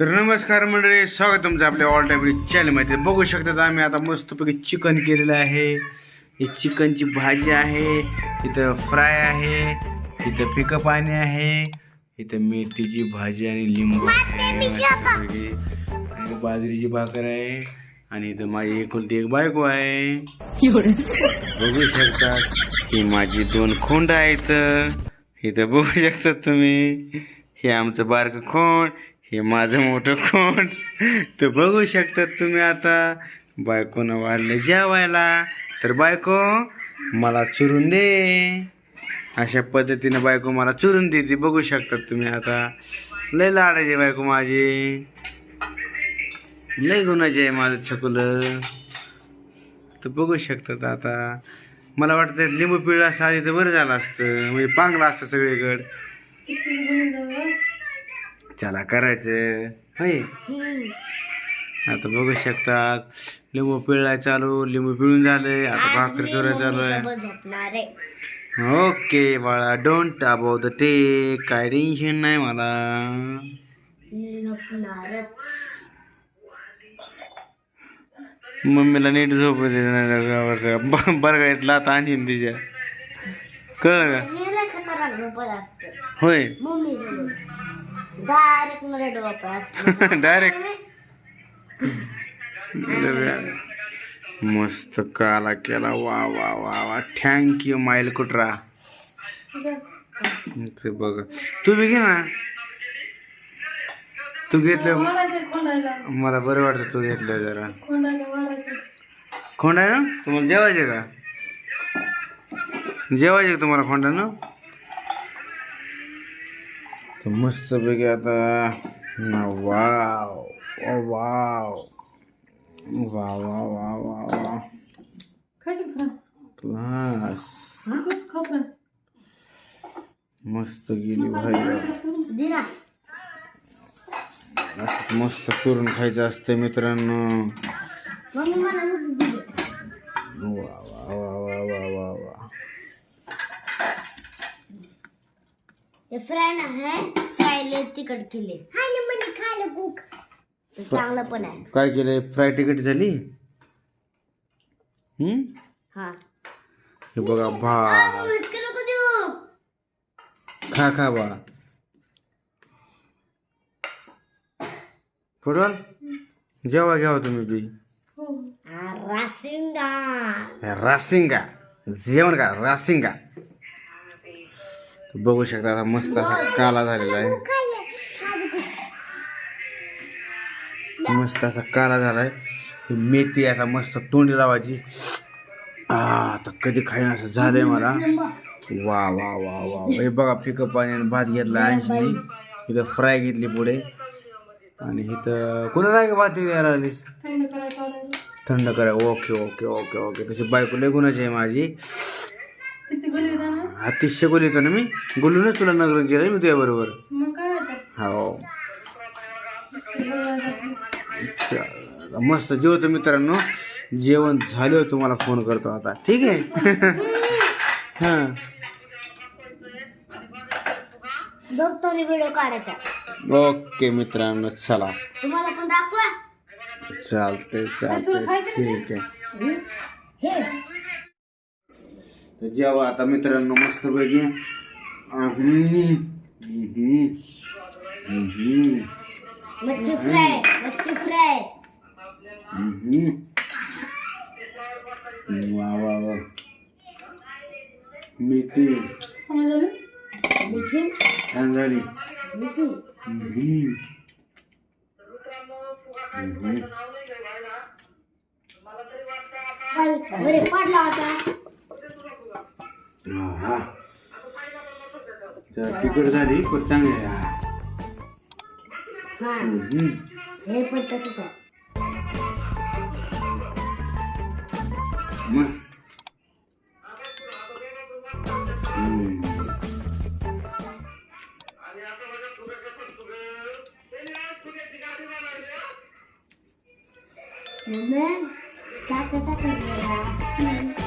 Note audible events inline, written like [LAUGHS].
तर नमस्कार मंडळी स्वागत तुमचं आपल्या ऑल टाईम चॅनलमध्ये बघू शकतात आम्ही आता मस्तपैकी चिकन केलेलं आहे. ही चिकनची भाजी आहे इथं फ्राय आहे इथं फिकं पाणी आहे इथं मेथीची भाजी आणि लिंबू आहे. आणि बाजरीची भाकर आहे आणि इथं माझी एकुलती एक बायको आहे. बघू शकतात ही माझी दोन खोंड आहेत. इथं बघू शकतात तुम्ही. हे आमचं बारकं खोंड. हे माझं मोठं कोण? तर बघू शकतात तुम्ही आता. बायकोनं वाढलं जेवायला. तर बायको मला चुरून दे. अशा पद्धतीनं बायको मला चुरून देते. बघू शकतात तुम्ही आता. लय लाडायचे बायको माझी. लय गुणाची आहे माझं छकुलं. तर बघू शकतात आता. मला वाटतं लिंबू पिळलं असतं आधी तर बरं झालं असतं. म्हणजे पांगलं असतं सगळीकडं. चला करायचं. होय. आता बघू शकतात. लिंबू पिळाय चालू लिंबू पिळून झालंय आता भाकर चोराय चालू आहे. ओके बाळा डोंट अबाउट द टे काय टेन्शन नाही मला. मम्मीला नीट झोप बरगायतला आता आणखीन तिच्या. कळलं का? होय. मम्मी डायरेक्ट मला डोपत असते. डायरेक्ट मस्त काला केला. वा वा वा वा. थँक्यू माईल कुटरा ते बघ. तू बी घे ना. तू घेतलं. मला बरं वाटतं तू घेतलं जरा. खोंड ना तुम्हाला जेवायचे का? जेवायचे का तुम्हाला खोंडा ना तर मस्त पैकी आता ना वाव ओ वाव. वा वा वा वा वा क्लास मस्त गेली असं मस्त चुरून खायचं असतं मित्रांनो. वा वा वा वा वा वा वा हे फ्राय आहे फ्रायले तिखट केले. हा ना म्हणे खायला कुक चांगलं पण आहे. काय केलंय? फ्राय तिकीट झाली? हम्म? हा. हे बघा भात. इतकं नको देऊ. खा खा बा. फुटबॉल? जेवा घ्यावा तुम्ही बी. रासिंगा. रासिंगा. जेवण का रासिंगा. बघू शकता आता मस्त असा काला झालेला आहे. मस्त असा काला झाला आहे मेथी आता मस्त तोंडी लावायची. आ आता कधी खाईन असं झालंय मला. वा वा वा वा हे बघा पिकअप आणि भात घेतला ऐंशी इथं फ्राय घेतली पुढे. आणि इथं कोणाला का भात द्यायला थंड करा ओके ओके ओके ओके. तशी बायको लय गुणाची आहे माझी. अतिशय बोलितो ना मी. बोलूनच तुला नगर केलं मी तुझ्या बरोबर हो. च- मस्त जेवतो मित्रांनो. जेवण झालं तुम्हाला फोन करतो आता. ठीक आहे? [LAUGHS] हां. दोघतोनी व्हिडिओ काढायचा ओके मित्रांनो चला. तुम्हाला पण दाखवा. चालते चालते ठीक आहे. हे. तर जेव्हा आता मित्रांनो मस्त पैकी वा वा वा. छान झाली. बरे पडला होता हा तर तिकड झाली पण चांगली हा. पण तसंच आहे. मग? काय करता